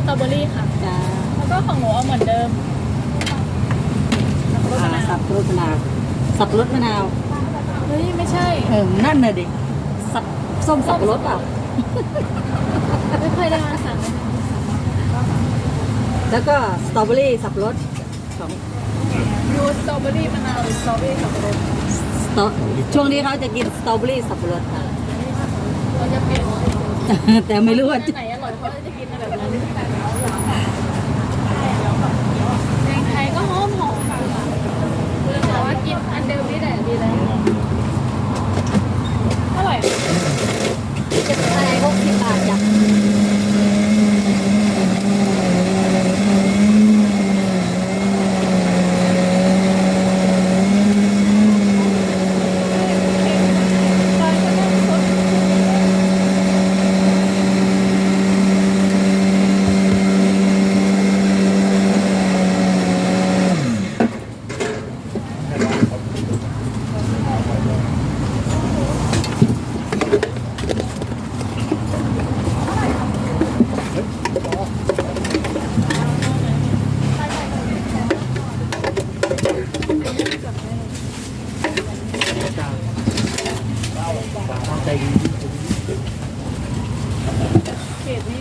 สตรอเบอรี่ค่ะ จ้าแล้วก็ของหนูเหมือนเดิมสับรดมะนาวสับรดมะนาวสมะนาวเฮ้ยไม่ใช่ เออนั่นน่ะดิสับส้มสับปรดเปล่าไม่เคยได้มาสั่งเลยแล้วก็สตรอเบอรี่สับปรดสยูสตรอเบอรี่มะนาวสตรอเบอรี่สับรสช่วงนี้เขาจะกินสตรอเบอรี่สับปะรดค่ะแต่ไม่รู้ว่าจะไหน เขตนี้